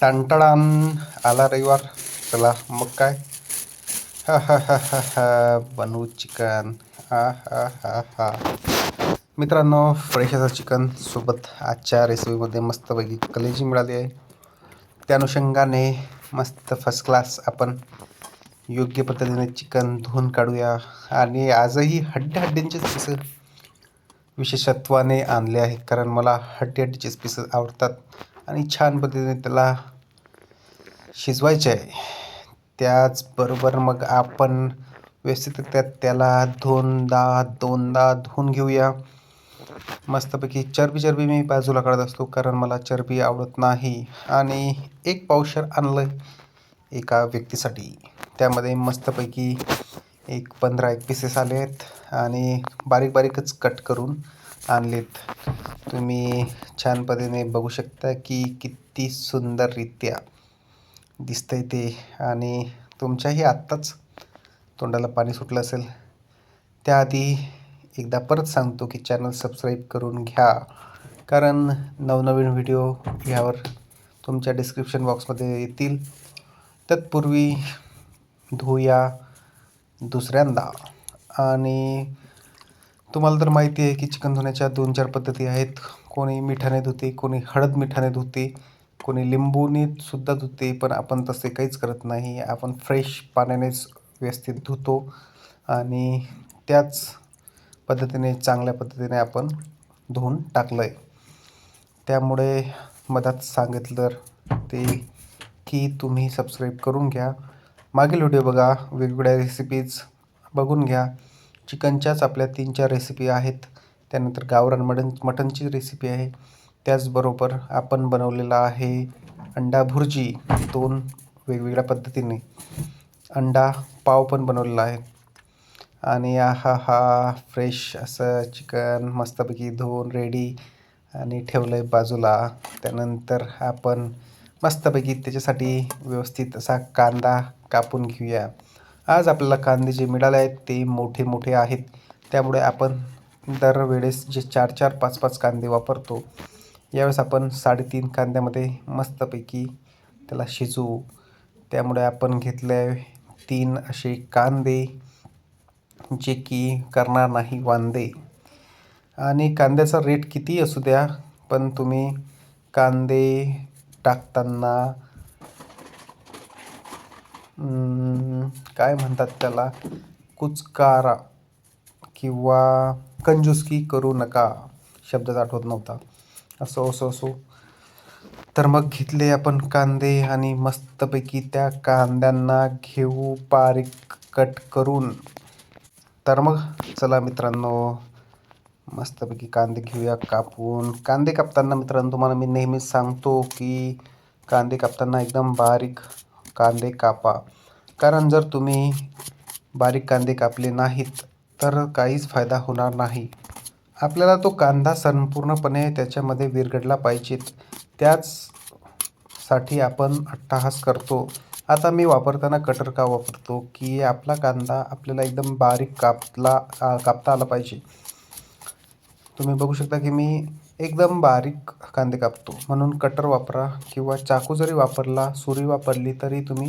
टणटणान आला रविवार. चला मग काय? हा हा हा हा हा बनवू चिकन. हा हा हा हा. मित्रांनो फ्रेश असं चिकन सोबत आजच्या रेसिपीमध्ये मस्तपैकी कलेजी मिळाली आहे. त्या अनुषंगाने मस्त फर्स्ट क्लास आपण योग्य पद्धतीने चिकन धुवून काढूया. आणि आजही हड्ड्या हड्ड्यांचेच पीस विशेषत्वाने आणले आहेत. कारण मला हड्डी हड्डीचेच पीस आवडतात. आणि छान पद्धतीने त्याला शिजवायचे आहे त्याचबरोबर मग आपण व्यवस्थितरित्या त्याला दोनदा दोनदा धुवून घेऊया. मस्तपैकी चरबी चरबी मी बाजूला काढत असतो कारण मला चरबी आवडत नाही. आणि एक पावशर आणलं आहे एका व्यक्तीसाठी. त्यामध्ये मस्तपैकी एक पंधरा एक पीसेस आले आहेत आणि बारीक बारीकच कट करून आणलेत. तुम्ही छान पद्धतीने बघू शकता की किती सुंदररित्या दिसतंय ते. आणि तुमच्याही आत्ताच तोंडाला पाणी सुटलं असेल. त्याआधी एकदा परत सांगतो की चॅनल सबस्क्राईब करून घ्या. कारण नवनवीन व्हिडिओ ह्यावर तुमच्या डिस्क्रिप्शन बॉक्समध्ये येतील. तत्पूर्वी धुया दुसऱ्यांदा. आणि तुम्हाला तर माहिती आहे की चिकन धुण्याच्या दोन चार पद्धती आहेत. कोणी मिठाने धुते कोणी हळद मिठाने धुते कोणी लिंबूने सुद्धा धुते पण आपण तसे काहीच करत नाही. आपण फ्रेश पाण्यानेच व्यवस्थित धुतो आणि त्याच पद्धतीने चांगल्या पद्धतीने आपण धुवून टाकलं आहे त्यामुळे मधात सांगितलं ते की तुम्ही सबस्क्राईब करून घ्या. मागील व्हिडिओ बघा. वेगवेगळ्या रेसिपीज बघून घ्या. चिकनच्याच आपल्या तीन चार रेसिपी आहेत. त्यानंतर गावरान मटन मटनची रेसिपी आहे. त्याचबरोबर आपण बनवलेला आहे अंडा भुर्जी. दोन वेगवेगळ्या पद्धतीने अंडा पाव पण बनवलेला आहे. आणि हा हा फ्रेश असं चिकन मस्तपैकी धुवून रेडी आणि ठेवलं आहे बाजूला. त्यानंतर आपण मस्तपैकी त्याच्यासाठी व्यवस्थित असा कांदा कापून घेऊया. आज आपल्याला कांदे जे मिळाले आहेत ते मोठे मोठे आहेत. त्यामुळे आपण दरवेळेस जे चार चार पाच पाच कांदे वापरतो यावेळेस आपण साडेतीन कांद्यामध्ये मस्तपैकी त्याला शिजवू. त्यामुळे आपण घेतले तीन असे कांदे जे की करणार नाही वांदे. आणि कांद्याचा रेट किती असू द्या पण तुम्ही कांदे टाकताना काय म्हणतात त्याला? कुचकारा किंवा कंजूसकी करू नका शब्दच आठवत नव्हता. असो असो असो. तर मग घेतले आपण कांदे आणि मस्तपैकी त्या कांद्यांना घेऊ बारीक कट करून. तर मग चला मित्रांनो मस्तपैकी कांदे घेऊया कापून. कांदे कापताना मित्रांनो तुम्हाला मी नेहमीच सांगतो की कांदे कापताना एकदम बारीक कांदे कापा. कारण जर तुम्ही बारीक कांदे कापले नाहीत तर काहीच फायदा होणार नाही. आपल्याला तो कांदा संपूर्णपणे त्याच्यामध्ये विरघडला पाहिजेत त्याचसाठी आपण अट्टाहास करतो. आता मी वापरताना कटर का वापरतो? की आपला कांदा आपल्याला एकदम बारीक कापला कापता आला पाहिजे. तुम्ही बघू शकता की मी एकदम बारीक कांदे कापतो. म्हणून कटर वापरा किंवा चाकू जरी वापरला सुरी वापरली तरी तुम्ही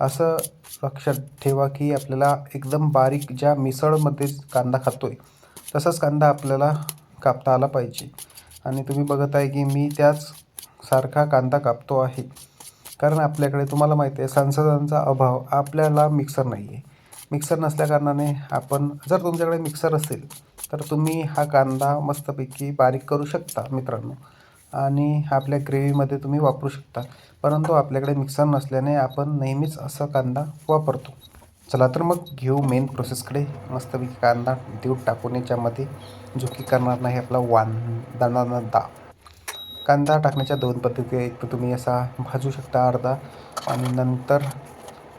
असं लक्षात ठेवा की आपल्याला एकदम बारीक ज्या मिसळमध्ये कांदा खातो आहे तसाच कांदा आपल्याला कापता आला पाहिजे. आणि तुम्ही बघत आहे की मी त्याच सारखा कांदा कापतो आहे. कारण आपल्याकडे तुम्हाला माहिती आहे संसाधनांचा अभाव आपल्याला मिक्सर नाही आहे मिक्सर नसल्याकारणाने आपण जर तुमच्याकडे मिक्सर असेल तर तुम्ही हा कांदा मस्तपैकी बारीक करू शकता मित्रांनो. आणि आपल्या ग्रेव्हीमध्ये तुम्ही वापरू शकता. परंतु आपल्याकडे मिक्सर नसल्याने आपण नेहमीच असा कांदा वापरतो. चला तर मग घेऊ मेन प्रोसेसकडे मस्तपैकी कांदा देऊ टाकून याच्यामध्ये जो की करणार नाही आपला वान दाणा कांदा टाकण्याच्या दोन पद्धती आहेत. तर तुम्ही असा भाजू शकता अर्धा आणि नंतर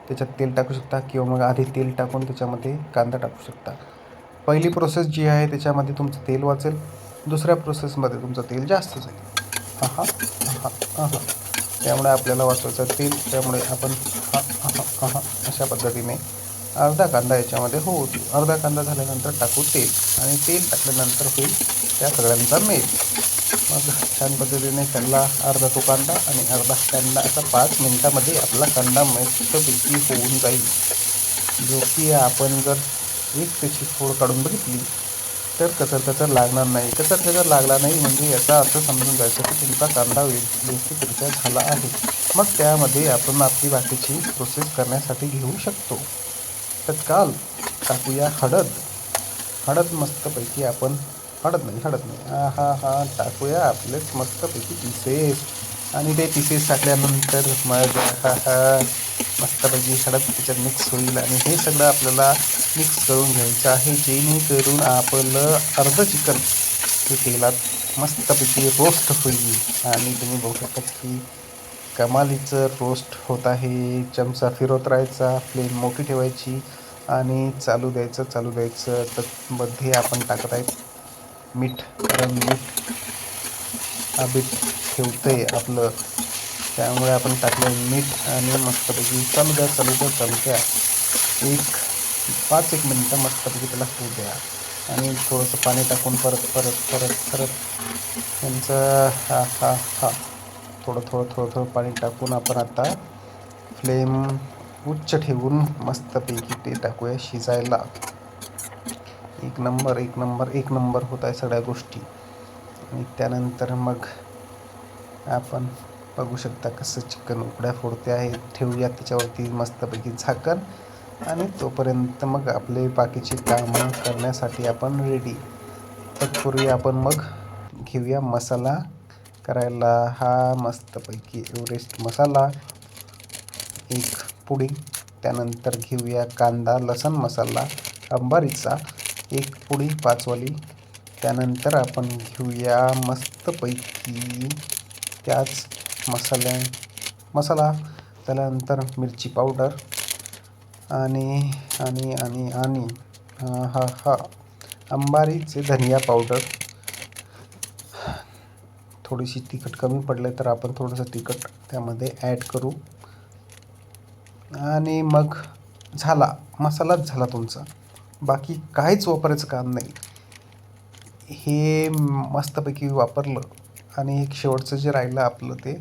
त्याच्यात तेल टाकू शकता किंवा मग आधी तेल टाकून त्याच्यामध्ये कांदा टाकू शकता. पहिली प्रोसेस जी आहे त्याच्यामध्ये तुमचं तेल वाचेल. दुसऱ्या प्रोसेसमध्ये तुमचं तेल जास्त जाईल. हा हा हा त्यामुळे आपल्याला वाचवायचं तेल. त्यामुळे आपण हा हा हा अशा पद्धतीने अर्धा कांदा याच्यामध्ये होऊ अर्धा कांदा झाल्यानंतर टाकू तेल. आणि तेल टाकल्यानंतर होईल त्या सगळ्यांचा मेल. मग छान पद्धतीने त्यांना अर्धा तो कांदा आणि अर्धा कांदा असा पाच मिनटामध्ये आपला कांदा मस्तपैकी होऊन जाईल. जो की आपण जर एक पेशी फोड काढून बघितली? तर कचर कचर लागणार नाही. कचर कचर लागला नाही म्हणजे याचा अर्थ समजून जायचं की तुमचा कांदा व्यवस्थितरित्या झाला आहे. मग त्यामध्ये आपण आपली बाकीची प्रोसेस करण्यासाठी घेऊ शकतो. तत्काल टाकूया हळद. हळद मस्तपैकी आपण हळद नाही हळद नाही. हा हा हा टाकूया आपलेच मस्तपैकी पिसेस आणि ते पिसेस टाकल्यानंतर मग हा हा. मस्तपैकी हळद त्याच्यात मिक्स होईल आणि हे सगळं आपल्याला मिक्स करून घ्यायचं आहे. जेणेकरून आपलं अर्धं चिकन हे तेलात मस्तपैकी रोस्ट होईल. आणि तुम्ही बघू शकता की कमालीचं रोस्ट होत आहे. चमचा फिरवत राहायचा फ्लेम मोठी ठेवायची आणि चालू द्यायचं चालू द्यायचं. तर मध्ये आपण टाकत आहेत मीठ कारण मीठ. हा बीट ठेवतं आहे आपलं त्यामुळे आपण टाकलं मीठ आणि मस्तपैकी चालू द्या चालू द्या चालू द्या एक पाच एक मिनटं मस्तपैकी त्याला होऊ द्या. आणि थोडंसं पाणी टाकून परत परत परत परत त्यांचं हा हा हा. थोडं थोडं थोडं थोडं पाणी टाकून आपण आता फ्लेम उच्च ठेवून मस्तपैकी ते टाकूया शिजायला. एक नंबर एक नंबर एक नंबर होत आहे सगळ्या गोष्टी. आणि त्यानंतर मग आपण बघू शकता कसं चिकन उकड्या फोडते आहे. ठेवूया त्याच्यावरती मस्तपैकी झाकण. आणि तोपर्यंत मग आपले बाकीचे कामं करण्यासाठी आपण रेडी तत्पूर्वी आपण मग. घेऊया मसाला. करायला हा मस्तपैकी एवरेस्ट मसाला. एक पुडी त्यानंतर घेऊया कांदा लसण मसाला अंबारीचा. एक पुडी पाचवाली त्यानंतर आपण घेऊया मस्तपैकी त्याच मसाल्या मसाला त्यानंतर मिरची पावडर आणि आणि आणि आणि हा हा अंबारीचे धनिया पावडर. थोडीशी तिखट कमी पडले तर आपण थोडंसं तिखट त्यामध्ये ॲड करू. आणि मग झाला मसालाच झाला तुमचा. बाकी काहीच वापरायचं काम नाही. हे मस्तपैकी वापरलं. आणि एक शेवटचं जे राहिलं आपलं ते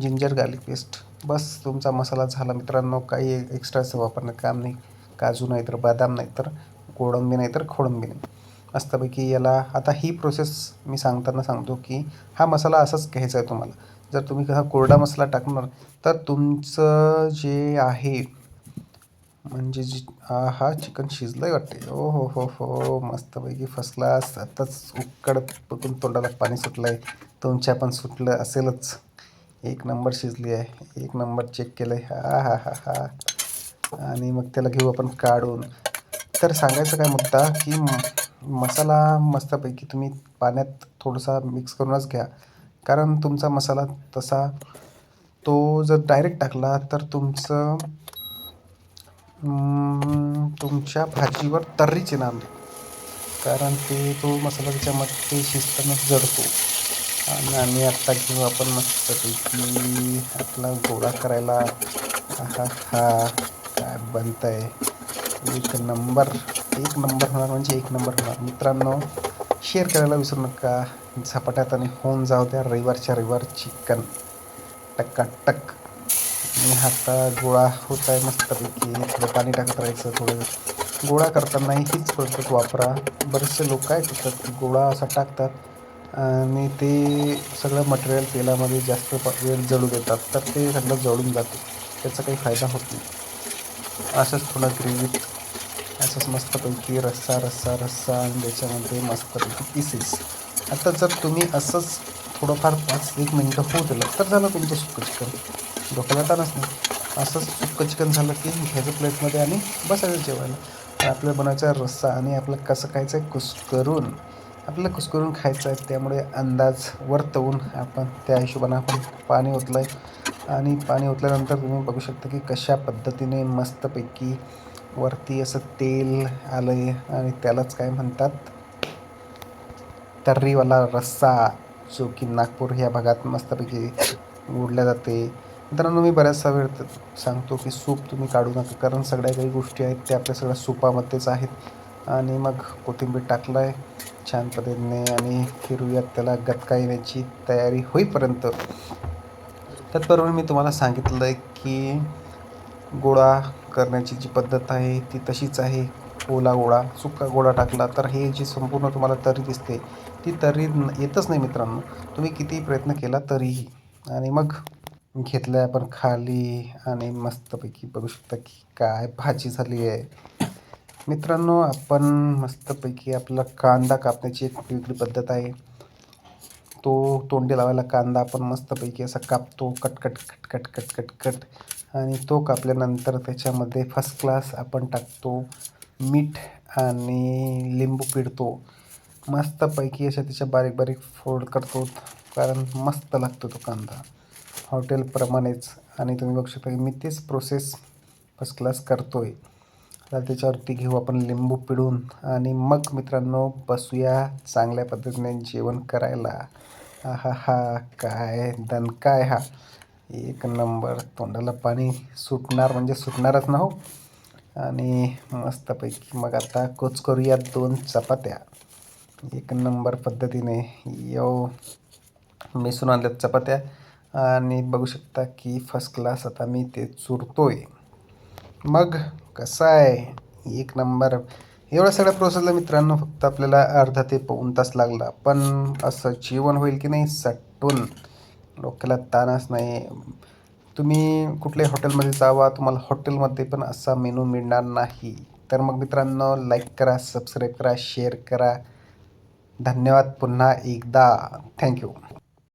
जिंजर गार्लिक पेस्ट बस तुमचा मसाला झाला मित्रांनो. काही एक्स्ट्राचं वापरणं काम नाही. काजू नाही तर बदाम नाही तर कोळंबी नाही तर खोळंबी नाही. मस्तपैकी याला आता ही प्रोसेस मी सांगताना सांगतो की हा मसाला असाच घ्यायचा आहे तुम्हाला. जर तुम्ही कसा कोरडा मसाला टाकणार तर तुमचं जे आहे म्हणजे जी हा चिकन शिजलं आहे वाटते ओ हो हो हो मस्तपैकी फसला. आताच उकड पकडून तोंडाला पाणी सुटलं आहे तुमच्या पण सुटलं असेलच. एक नंबर शिजली आहे. एक नंबर चेक केलं आहे हा हा हा हा. आणि मग त्याला घेऊ आपण काढून. तर सांगायचं काय मुद्दा की मसाला मस्तपैकी तुम्ही पाण्यात थोडासा मिक्स करूनच घ्या. कारण तुमचा मसाला तसा तो जर डायरेक्ट टाकला तर तुमचं तुमच्या भाजीवर तर्रीच येणार नाही. कारण ते तो मसाला त्याच्यामध्ये शिजताना जडतो. आणि आम्ही आत्ता घेऊ आपण मस्तपैकी आपला गोळा करायला. हा हा काय बनत आहे एक नंबर एक नंबर होणार म्हणजे एक नंबर होणार. मित्रांनो शेअर करायला विसरू नका. झपाट्यात आणि होऊन जाऊ द्या रविवारच्या रविवार चिकन टक्काटक आणि आता गोळा होत आहे मस्तपैकी. थोडं पाणी टाकत राहायचं थोडं. गोळा करतानाही हीच पद्धत वापरा. बरेचसे लोक काय करतात गोळा असा टाकतात. आणि ते सगळं मटेरियल तेलामध्ये जास्त वेळ जळू देतात. तर ते सगळं जळून जाते. त्याचा काही फायदा होत नाही. असंच थोडं ग्रेव्हीत असंच मस्तपैकी रस्सा रस्सा रस्सा आणि त्याच्यामध्ये मस्तपैकी पीसेस आता जर तुम्ही असंच थोडंफार पाच एक मिनटं होऊ दिलं तर झालं तुमचं सुकं चिकन. डोक्याला ताणच नाही. असंच सुक्कं चिकन झालं की घ्यायचं प्लेटमध्ये आणि बसायचं जेवायला. आपल्याला बनवायचा रस्सा आणि आपलं कसं खायचं आहे कुस्करून आपल्याला कुस्करून खायचं आहे त्यामुळे अंदाज वर्तवून आपण त्या हिशोबानं आपण पाणी ओतलं आहे आणि पाणी ओतल्यानंतर तुम्ही बघू शकता की कशा पद्धतीने मस्तपैकी वरती असं तेल आलं आहे आणि त्यालाच काय म्हणतात? तर्रीवाला रस्सा जो की नागपूर ह्या भागात मस्तपैकी उडल्या जाते. मित्रांनो मी बऱ्याचसा वेळ सांगतो की सूप तुम्ही काढू नका कारण सगळ्या काही गोष्टी आहेत त्या आपल्या सगळ्या सूपामध्येच आहेत. आणि मग कोथिंबीर टाकलं आहे छान पद्धतीने आणि फिरूयात त्याला गतका येण्याची तयारी होईपर्यंत. त्याचबरोबर मी तुम्हाला सांगितलं आहे की गोळा करण्याची जी पद्धत आहे ती तशीच आहे. ओला गोळा सुका गोळा टाकला तर हे जी संपूर्ण तुम्हाला तरी दिसते ती तरी येतच नाही मित्रांनो. तुम्ही कितीही प्रयत्न केला तरीही. आणि मग घेतलं आहे आपण खाली आणि मस्तपैकी बघू शकता की काय भाजी झाली आहे. मित्रांनो आपण मस्तपैकी आपला कांदा कापण्याची एक वेगळी पद्धत आहे. तो तोंडी लावायला कांदा आपण मस्तपैकी असा कापतो cut cut cut cut cut cut cut. आणि तो कापल्यानंतर त्याच्यामध्ये फर्स्ट क्लास आपण टाकतो मीठ आणि लिंबू पिळतो. मस्तपैकी अशा त्याच्या बारीक बारीक फोड करतो कारण मस्त लागतो तो कांदा. हॉटेलप्रमाणेच आणि तुम्ही बघू शकता की मी तेच प्रोसेस फर्स्ट क्लास करतो आहे आता त्याच्यावरती घेऊ आपण लिंबू पिळून. आणि मग मित्रांनो बसूया चांगल्या पद्धतीने जेवण करायला. हा हा काय दणका आहे हा? एक नंबर तोंडाला पाणी सुटणार म्हणजे सुटणारच ना हो? आणि मस्तपैकी मग आता कोच करूया दोन चपात्या. एक नंबर पद्धतीने. यो मिसून आणल्यात चपात्या. आणि बघू शकता की फर्स्ट क्लास आता मी ते चुरतो आहे मग कसं आहे? एक नंबर. एवढ्या सगळ्या प्रोसेसला मित्रांनो फक्त आपल्याला अर्धा ते पाऊण तास लागला. पण असं जेवण होईल की नाही? सटून. डोक्याला ताणच नाही. तुम्ही कुठल्याही हॉटेलमध्ये जावा तुम्हाला हॉटेलमध्ये पण असा मेनू मिळणार नाही. तर मग मित्रांनो लाईक करा सबस्क्राईब करा शेअर करा. धन्यवाद पुन्हा एकदा. थँक्यू